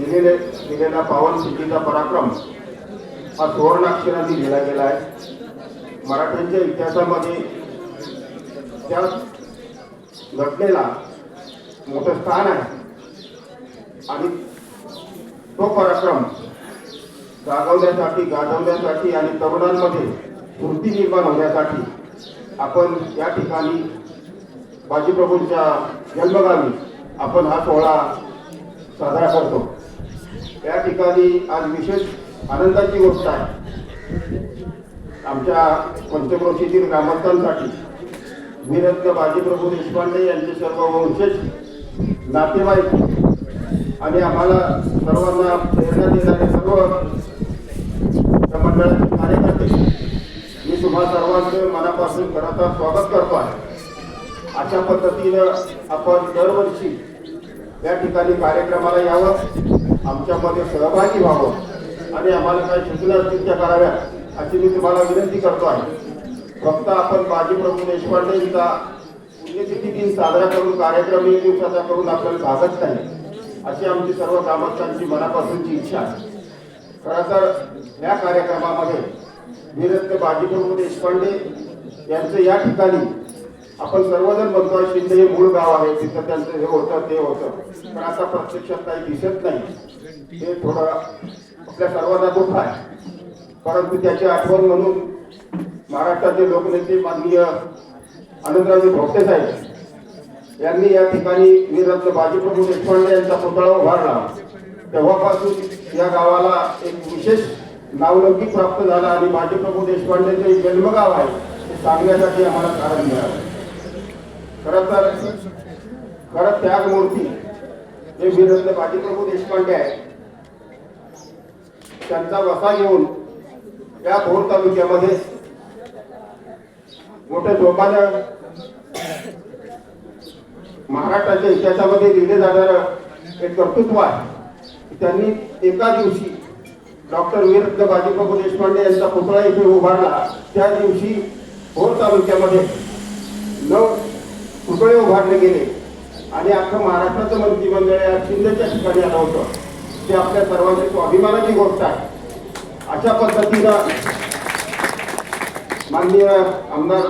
लिहिलेले दिलेला पावन सिद्धीचा पराक्रम हा सुवर्णाक्षरांनी लिहिला गेला आहे. मराठ्यांच्या इतिहासामध्ये त्या घटनेला मोठं स्थान आहे. आणि तो पराक्रम जागवण्यासाठी गाजवण्यासाठी आणि तरुणांमध्ये स्फूर्ती निर्माण होण्यासाठी आपण या ठिकाणी बाजीप्रभूंच्या जन्मगावी आपण हा सोहळा साजरा करतो. ठिकाणी आज विशेष आनंदाची गोष्ट आहे. आमच्या पंचक्रोशीतील ग्रामस्थांसाठी वीरत्न बाजीप्रभू देशपांडे यांचे सर्व वंशज नातेवाईक आणि आम्हाला सर्वांना प्रेरणा देणारे सर्व त्या मंडळाचे कार्यकर्ते मी तुम्हा सर्वांचं मनापासून घराचा तर स्वागत करतो आहे. अशा पद्धतीनं आपण दरवर्षी या ठिकाणी कार्यक्रमाला यावं. आमच्यामध्ये सहभागी व्हावं आणि आम्हाला काही सूचना असतील त्या कराव्यात अशी मी तुम्हाला विनंती करतो आहे. फक्त आपण बाजीप्रभू देशपांडेंचा पुण्यतिथी दिन साजरा करून कार्यक्रम एक दिवसाचा करून आपल्याला भागत नाही अशी आमची सर्व ग्रामस्थांची मनापासूनची इच्छा आहे. खरं तर या कार्यक्रमामध्ये वीरत्न बाजीप्रभू देशपांडे यांचं या ठिकाणी आपण सर्वजण म्हणतो शिंदे हे मूळ गाव आहे तिथं त्यांचं हे होतं ते होतं. पण आता प्रत्यक्षात काही दिसत नाही. हे थोडं आपल्या सर्वांना दुःख आहे. परंतु त्याची आठवण म्हणून महाराष्ट्राचे लोकनेते माननीय आनंदरावजी भोगटे साहेब यांनी या ठिकाणी वीररत्न बाजीप्रभू देशपांडे यांचा पुतळा उभारला. तेव्हापासून या गावाला एक विशेष नावलौकिक प्राप्त झाला आणि बाजीप्रभू देशपांडेचं एक जन्मगाव आहे हे सांगण्यासाठी आम्हाला कारण मिळालं. खरं तर खरं त्यागमूर्ती जे वीररत्न बाजीप्रभू देशपांडे आहे त्यांचा वसा घेऊन या भोर तालुक्यामध्ये मोठ्या जोपानं महाराष्ट्राच्या इतिहासामध्ये लिहिले जाणारं एक कर्तृत्व आहे. त्यांनी एका दिवशी डॉक्टर वीररत्न बाजीप्रभू देशपांडे यांचा पुतळा इथे उभारला. त्या दिवशी भोर तालुक्यामध्ये नऊ पुतळे उभारले गेले. आणि अख्खं महाराष्ट्राचं मंत्रिमंडळ या शिंदेच्या ठिकाणी आलं होतं. ते आपल्या सर्वांची स्वाभिमानाची गोष्ट आहे. अशा पद्धतीनं माननीय आमदार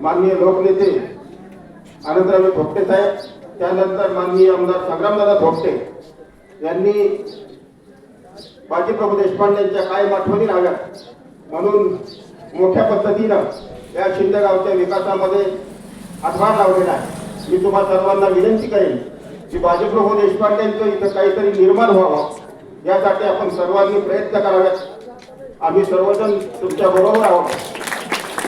माननीय लोकनेते आनंदराव भोपटे साहेब त्यानंतर माननीय आमदार संग्रामदादा भोपटे यांनी बाजीप्रभू देशपांडेंच्या कायम आठवणी राहाव्यात. म्हणून मोठ्या पद्धतीनं या शिंदे गावच्या विकासामध्ये हातभार लावलेला आहे. मी तुम्हा सर्वांना विनंती करेन की बाजीप्रभू हो देशपांडेंचं इथं काहीतरी निर्माण व्हावं. यासाठी आपण सर्वांनी प्रयत्न करावेत. आम्ही सर्वजण तुमच्या बरोबर आहोत.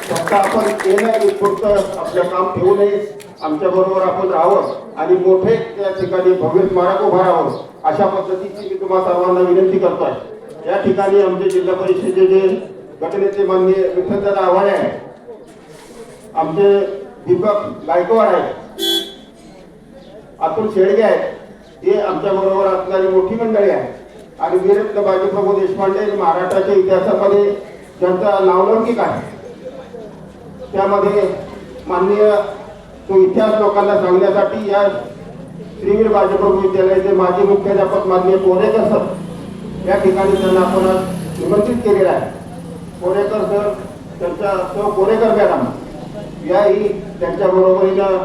फक्त आपण केलं फक्त आपलं काम ठेवू नये. आमच्या बरोबर आपण राहावं आणि मोठे त्या ठिकाणी भव्य स्मारक उभारावं अशा पद्धतीची मी तुम्हा सर्वांना विनंती करतोय. या ठिकाणी आमचे जिल्हा परिषदेचे गटनेते माननीय विठ्ठलदादा आव्हाड आहे आमचे दीपक गायकवाड आहेत अतुल शेळगे आहेत. हे आमच्या बरोबर असणारी मोठी मंडळी आहे आणि वीररत्न बाजीप्रभू देशपांडे महाराष्ट्राच्या इतिहासामध्ये ज्यांचा नावलौकिक आहे. त्यामध्ये माननीय तो इतिहास लोकांना सांगण्यासाठी या श्रीवीर बाजीप्रभू विद्यालयाचे माजी मुख्याध्यापक माननीय कोरेकर सर या ठिकाणी त्यांना आपण निमंत्रित केलेलं आहे. कोरेकर सर त्यांच्या तो कोरेकर मॅडम. याही त्यांच्या बरोबरीनं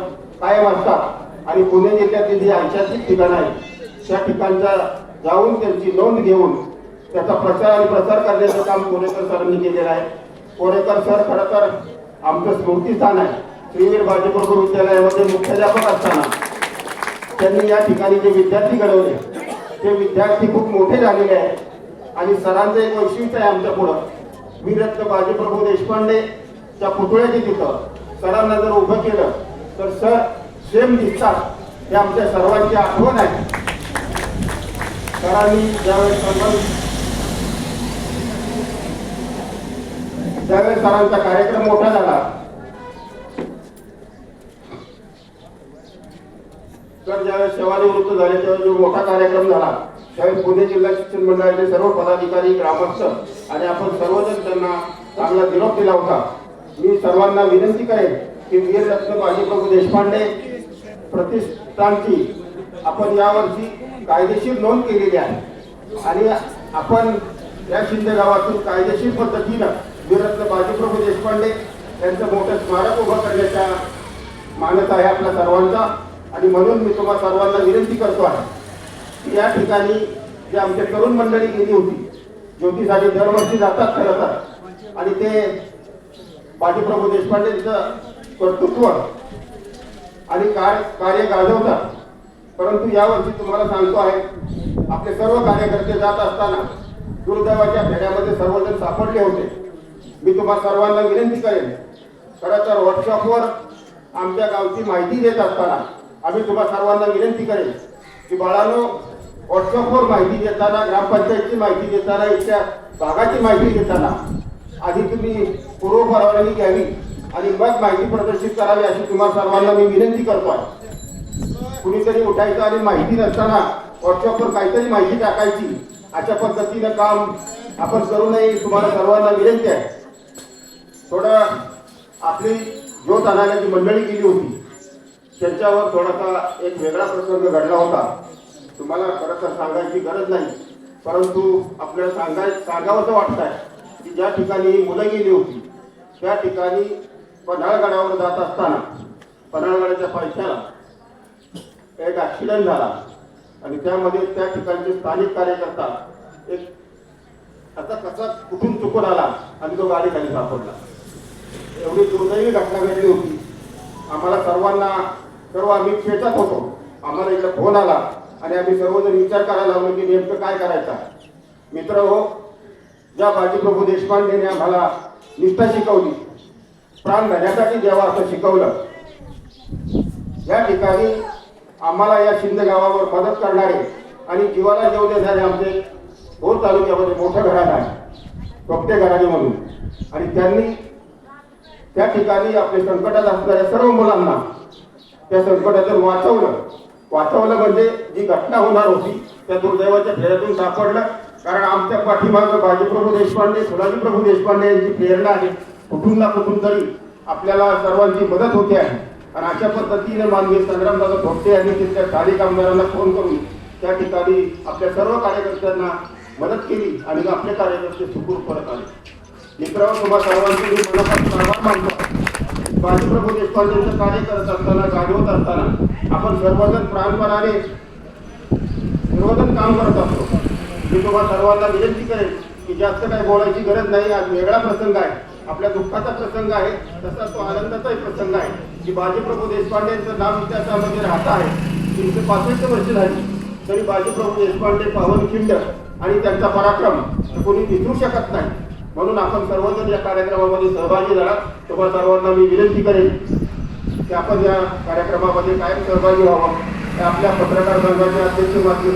कायम असतात आणि पुणे जिल्ह्यातील जी ऐतिहासिक ठिकाणं आहेत त्या ठिकाणचा जाऊन त्यांची नोंद घेऊन त्याचा प्रचार आणि प्रसार करण्याचं काम कोरेकर सरांनी केलेलं आहे. कोरेकर सर खरं तर आमचं स्मृतीस्थान आहे. श्रीवीर बाजीप्रभू विद्यालयामध्ये मुख्याध्यापक असताना त्यांनी या ठिकाणी जे विद्यार्थी घडवले ते विद्यार्थी खूप मोठे झालेले आहेत. आणि सरांचं एक वैशिष्ट्य आहे आमच्या पुढं. वीरत्न बाजीप्रभू देशपांडेच्या पुतळ्याची तिथं सरांना जर उभं केलं तर सर सेम दिसतात हे आमच्या सर्वांची आठवण आहे. सरांनी ज्यावेळेस त्यावेळेस ज्यावेळेस सरांचा कार्यक्रम मोठा झाला तर ज्यावेळेस सेवानिवृत्त झाले त्यावेळेस जो मोठा कार्यक्रम झाला त्यावेळेस पुणे जिल्हा शिक्षण मंडळाचे सर्व पदाधिकारी ग्रामस्थ आणि आपण सर्वजण त्यांना चांगला निरोप दिला होता. मी सर्वांना विनंती करेन की वीररत्न बाजीप्रभू देशपांडे प्रतिष्ठानची आपण यावर्षी कायदेशीर नोंद केलेली आहे. आणि आपण या शिंदे गावातून कायदेशीर पद्धतीनं वीररत्न बाजीप्रभू देशपांडे यांचं मोठं स्मारक उभं करण्याचा मानस आहे आपल्या सर्वांचा. आणि म्हणून मी तुम्हा सर्वांना विनंती करतो आहे की या ठिकाणी जे आमच्या तरुण मंडळी गेली होती ज्योतीसाठी दरवर्षी जातात खरं तर. आणि ते बाजीप्रभू देशपांडेंचं कर्तृत्व आणि कार्य कार्य गाजवतात. परंतु यावर्षी तुम्हाला सांगतो आहे आपले सर्व कार्यकर्ते जात असताना दुर्दैवाच्या फेऱ्यामध्ये सर्वजण सापडले होते. मी तुम्हा सर्वांना विनंती करेन खरं तर वर्कशॉपवर आमच्या गावची माहिती देत असताना आम्ही तुम्हा सर्वांना विनंती करेन की बाळानो व्हॉट्सअपवर माहिती देताना ग्रामपंचायतची माहिती देताना इथल्या भागाची माहिती देताना आधी तुम्ही पूर्व परवानगी घ्यावी आणि मग माहिती प्रदर्शित करावी अशी तुम्हाला सर्वांना मी विनंती करतो आहे. कुणीतरी उठायचं आणि माहिती नसताना व्हॉट्सअपवर काहीतरी माहिती टाकायची अशा पद्धतीनं काम आपण करू नये तुम्हाला सर्वांना विनंती आहे. थोडं आपली ज्योत आणायला जी मंडळी गेली होती. त्यांच्यावर थोडासा एक वेगळा प्रसंग घडला होता. तुम्हाला खरं तर सांगायची गरज नाही परंतु आपल्याला सांगाय सांगावंसं वाटत आहे की ज्या ठिकाणी मुलं गेली होती त्या ठिकाणी पन्हाळगडावर जात असताना पन्हाळगडाच्या पैशाला एक ॲक्सिडेंट झाला. आणि त्यामध्ये त्या ठिकाणचे स्थानिक कार्यकर्ता एक आता कसा कुठून चुकून आला आणि तो गाडी खाली सापडला. एवढी दुर्दैवी घटना घडली होती. आम्हाला सर्वांना सर्व आम्ही खेचत होतो. आम्हाला इकडे फोन आला आणि आम्ही सर्वजण विचार करायला लागलो की नेमकं काय करायचं? मित्र हो ज्या बाजीप्रभू देशपांडेने आम्हाला निष्ठा शिकवली प्राण धण्यासाठी जेव्हा असं शिकवलं या ठिकाणी आम्हाला या शिंदे गावावर मदत करणारे आणि जीवाला जेव देणारे आमचे भोर तालुक्यामध्ये मोठं घराणं आहे कपटे घराणे म्हणून. आणि त्यांनी त्या ठिकाणी आपले संकटात असणाऱ्या सर्व मुलांना त्या संकटातून वाचवलं. वाचवलं म्हणजे जी घटना होणार होती त्या दुर्दैवाच्या फेऱ्यातून सापडलं. कारण आमच्या पाठीमागं बाजीप्रभू देशपांडे फुलाजी प्रभू देशपांडे यांची प्रेरणा आहे. कुठून ना कुठून तरी आपल्याला सर्वांची मदत होते आहे. आणि अशा पद्धतीने माननीय संग्रामदादा थोपटे यांनी तिथल्या स्थानिक आमदारांना फोन करून त्या ठिकाणी आपल्या सर्व कार्यकर्त्यांना मदत केली आणि आपले कार्यकर्ते सुखरूप परत आले. मित्रांनो तुम्हा सर्वांचे मी मनापासून आभार मानतो. बाजीप्रभू देशपांडेंचं कार्य करत असताना गाजवत असताना आपण सर्वजण प्राणपणाने सर्वजण काम करत असतो. मी तुम्हा सर्वांना विनंती करेन की जास्त काही बोलायची गरज नाही आज वेगळा प्रसंग आहे. आपल्या दुःखाचा प्रसंग आहे तसा तो आनंदाचाही प्रसंग आहे. की बाजीप्रभू देशपांडेंचं नाव इतिहासामध्ये राहत आहे. तीनशे पासष्ट वर्ष झाली. तरी बाजीप्रभू देशपांडे पावनखिंड आणि त्यांचा पराक्रम कोणी विसरू शकत नाही. म्हणून आपण सर्वजण या कार्यक्रमामध्ये सहभागी झाला. तुम्हाला सर्वांना मी विनंती करेन की आपण या कार्यक्रमामध्ये कायम सहभागी व्हावं. आपल्या पत्रकार संघाचे अध्यक्ष माननीय